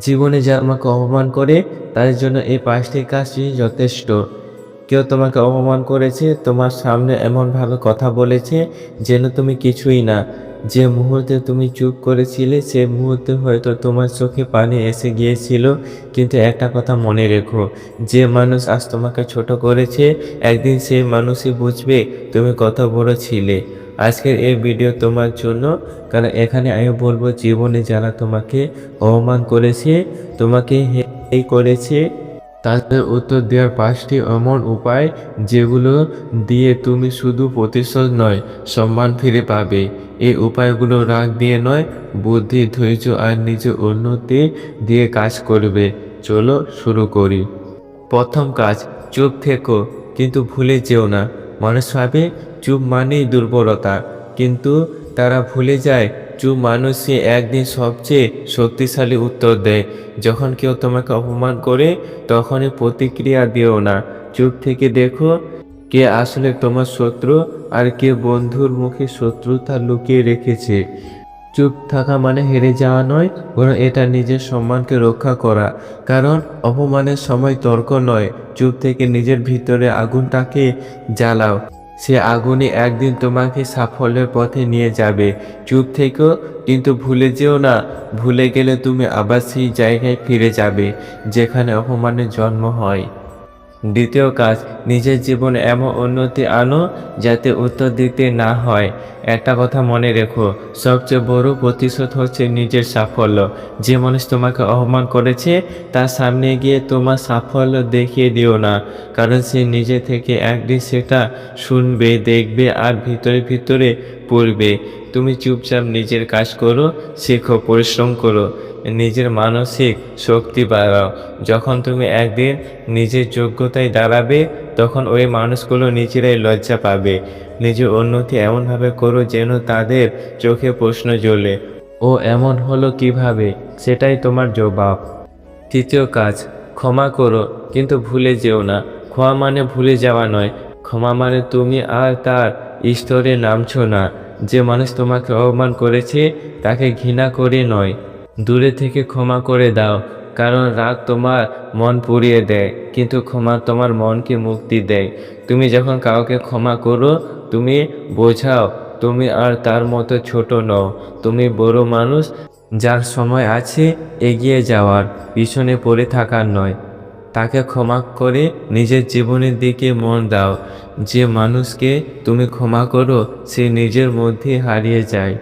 জীবনে যা আমাকে অপমান করে, তার জন্য এই পাঁচটি কাজই যথেষ্ট। কেউ তোমাকে অপমান করেছে, তোমার সামনে এমনভাবে কথা বলেছে যেন তুমি কিছুই না। যে মুহূর্তে তুমি চুপ করেছিলে, সে মুহূর্তে হয়তো তোমার চোখে পানি এসে গিয়েছিল। কিন্তু একটা কথা মনে রেখো, যে মানুষ আজ তোমাকে ছোট করেছে, একদিন সেই মানুষই বুঝবে তুমি কত বড় ছিলে। আজকের এই ভিডিও তোমার জন্য, কারণ এখানে আমি বলব জীবনে যারা তোমাকে অপমান করেছে, তোমাকে এই করেছে, তাদের উত্তর দেওয়ার পাঁচটি এমন উপায় যেগুলো দিয়ে তুমি শুধু প্রতিশোধ নয়, সম্মান ফিরে পাবে। এই উপায়গুলো রাগ দিয়ে নয়, বুদ্ধি, ধৈর্য আর নিজের উন্নতি দিয়ে কাজ করবে। চলো শুরু করি। প্রথম কাজ, চুপ থেকো, কিন্তু ভুলে যেও না। মানুষ ভাবে চুপ মানেই দুর্বলতা, কিন্তু তারা ভুলে যায় চুপ মানুষই একদিন সবচেয়ে শক্তিশালী উত্তর দেয়। যখন কেউ তোমাকে অপমান করে, তখনই প্রতিক্রিয়া দিও না। চুপ থেকে দেখো কে আসলে তোমার শত্রু আর কে বন্ধুর মুখে শত্রুতা লুকিয়ে রেখেছে। চুপ থাকা মানে হেরে যাওয়া নয়, বরং এটা নিজের সম্মানকে রক্ষা করা। কারণ অপমানের সময় তর্ক নয়, চুপ থেকে নিজের ভিতরে আগুনটাকে জ্বালাও। সে আগুনই একদিন তোমাকে সাফল্যের পথে নিয়ে যাবে। চুপ থেকেও কিন্তু ভুলে যেও না, ভুলে গেলে তুমি আবার সেই জায়গায় ফিরে যাবে, যেখানে অপমানের জন্ম হয়। দ্বিতীয় কাজ, নিজের জীবন এমন উন্নতি আনো যাতে উত্তর দিতে না হয়। একটা কথা মনে রেখো, সবচেয়ে বড় প্রতিশোধ হচ্ছে নিজের সাফল্য। যে মানুষ তোমাকে অপমান করেছে, তার সামনে গিয়ে তোমার সাফল্য দেখিয়ে দিও না, কারণ সে নিজে থেকে একদিন সেটা শুনবে, দেখবে আর ভিতরে ভিতরে পড়বে। তুমি চুপচাপ নিজের কাজ করো, শেখো, পরিশ্রম করো। নিজের মানসিক শক্তি বাড়াও। যখন তুমি একদিন নিজের যোগ্যতায় দাঁড়াবে, তখন ওই মানুষগুলো নিজেরাই লজ্জা পাবে। নিজের উন্নতি এমনভাবে করো যেন তাদের চোখে প্রশ্ন জ্বলে। ও এমন হলো কীভাবে? সেটাই তোমার জবাব। তৃতীয় কাজ, ক্ষমা করো, কিন্তু ভুলে যেও না। ক্ষমা মানে ভুলে যাওয়া নয়। ক্ষমা মানে তুমি আর তার স্তরে নামছো না। যে মানুষ তোমাকে অপমান করেছে, তাকে ঘৃণা করে নয়। দূরে থেকে ক্ষমা করে দাও, কারণ রাগ তোমার মন পুড়িয়ে দেয়, কিন্তু ক্ষমা তোমার মনকে মুক্তি দেয়। তুমি যখন কাউকে ক্ষমা করো, তুমি বোঝাও, তুমি আর তার মতো ছোট নও। তুমি বড় মানুষ, যার সময় আছে, এগিয়ে যাওয়ার, পিছনে পড়ে থাকার নয়। তাকে ক্ষমা করে নিজের জীবনের দিকে মন দাও। যে মানুষকে তুমি ক্ষমা করো, সে নিজের মধ্যে হারিয়ে যায়।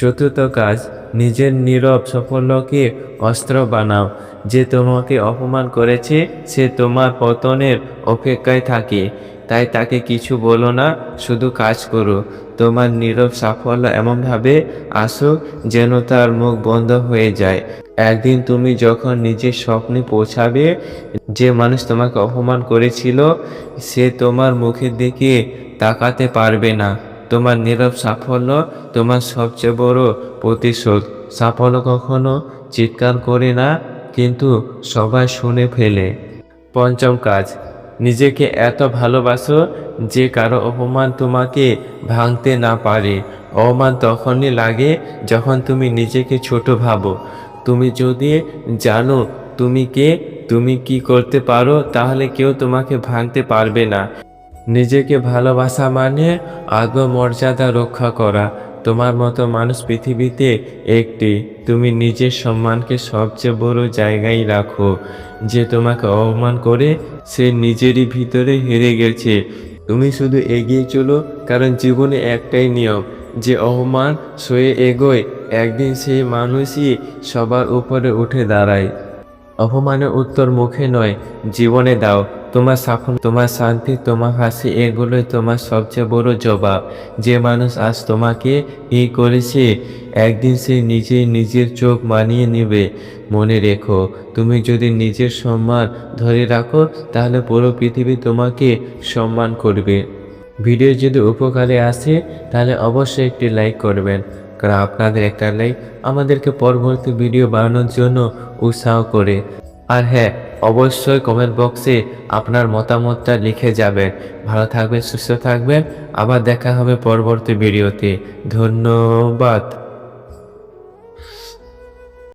চতুর্থ কাজ, নিজের নীরব সাফল্যকে অস্ত্র বানাও। যে তোমাকে অপমান করেছে, সে তোমার পতনের অপেক্ষায় থাকে। তাই তাকে কিছু বলো না, শুধু কাজ করো। তোমার নীরব সাফল্য এমনভাবে আসুক যেন তার মুখ বন্ধ হয়ে যায়। একদিন তুমি যখন নিজের স্বপ্নে পৌঁছাবে, যে মানুষ তোমাকে অপমান করেছিল, সে তোমার মুখের দিকে তাকাতে পারবে না। তোমার নীরব সাফল্য তোমার সবচেয়ে বড় প্রতিশোধ। সাফল্য কখনো চিৎকার করে না, কিন্তু সবাই শুনে ফেলে। পঞ্চম কাজ, নিজেকে এত ভালোবাসো যে কারও অপমান তোমাকে ভাঙতে না পারে। অপমান তখনই লাগে যখন তুমি নিজেকে ছোট ভাবো। তুমি যদি জানো তুমি কে, তুমি কি করতে পারো, তাহলে কেউ তোমাকে ভাঙতে পারবে না। নিজেকে ভালোবাসা মানে আত্মমর্যাদা রক্ষা করা। তোমার মতো মানুষ পৃথিবীতে একটি। তুমি নিজের সম্মানকে সবচেয়ে বড় জায়গায় রাখো। যে তোমাকে অপমান করে, সে নিজেরই ভিতরে হেরে গেছে। তুমি শুধু এগিয়ে চলো, কারণ জীবনে একটাই নিয়ম, যে অপমান সয়ে এগোয়, একদিন সেই মানুষই সবার উপরে উঠে দাঁড়ায়। অপমানের উত্তর মুখে নয়, জীবনে দাও। তোমার সাফল্য, তোমার শান্তি, তোমার হাসি, এগুলোই তোমার সবচেয়ে বড় জবাব। যে মানুষ আজ তোমাকে এই করেছে, একদিন সে নিজেই নিজের চোখ মানিয়ে নেবে। মনে রেখো, তুমি যদি নিজের সম্মান ধরে রাখো, তাহলে পুরো পৃথিবী তোমাকে সম্মান করবে। ভিডিও যদি উপকারে আসে, তাহলে অবশ্যই একটি লাইক করবেন। কারণ আপনাদের একটা লাইক আমাদেরকে পরবর্তী ভিডিও বানানোর জন্য উৎসাহ করে। আর হ্যাঁ অবশ্যই কমেন্ট বক্সে আপনার মতামতটা লিখে যাবেন। ভালো থাকবেন, সুস্থ থাকবেন। আবার দেখা হবে পরবর্তী ভিডিওতে ধন্যবাদ।